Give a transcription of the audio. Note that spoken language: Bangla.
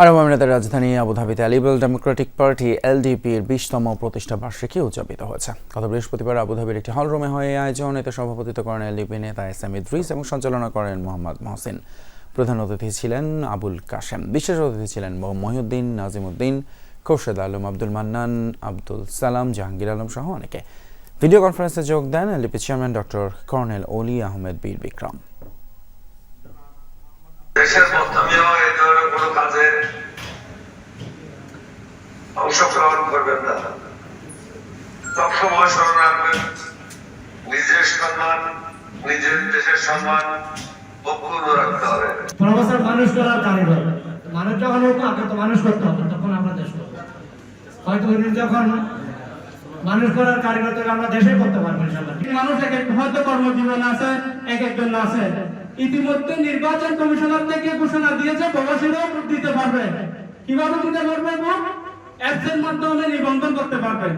আরব আমিরাতের রাজধানী আবুধাবিতে লিবারেল ডেমোক্রেটিক পার্টি এলডিপির বিশতম প্রতিষ্ঠা বার্ষিকী উদযাপিত হয়েছে। গত বৃহস্পতিবার আবুধাবির একটি হলরুমে হয়ে এই আয়োজন, এতে সভাপতিত্ব করেন এলডিপি নেতা এস এম ইদ্রিস এবং সঞ্চালনা করেন মোহাম্মদ মহসিন। প্রধান অতিথি ছিলেন আবুল কাশেম, বিশেষ অতিথি ছিলেন মহিউদ্দিন নাজিমুদ্দিন, খোরশেদ আলম, আব্দুল মান্নান, আব্দুল সালাম, জাহাঙ্গীর আলম সহ অনেকে। ভিডিও কনফারেন্সে যোগ দেন LDP chairman doctor colonel Oli Ahmed Bir Vikram. দেশের অংশগ্রহণ করবেন না। সবসময় স্মরণ রাখবেন নিজের সম্মান নিজের দেশের সম্মান অক্ষুণ্ণ রাখতে হবে। প্রফেসর মানুষ করার কারিগর মানুষ যখন আগে তো মানুষ করতে হবে তখন আমরা দেশ করব। হয়তো উনি যখন মানুষ করার কারিগর আমরা দেশে করতে পারব ইনশাল্লাহ মানুষ এক এক হয়তো কর্মজীবন আছে এক একজন আছে। ইতিমধ্যে নির্বাচন কমিশনার থেকে ঘোষণা দিয়েছে প্রবাসীরাও দিতে পারবে। কীভাবে দিতে পারবে এবং অ্যাপসের মাধ্যমে নিবন্ধন করতে পারবে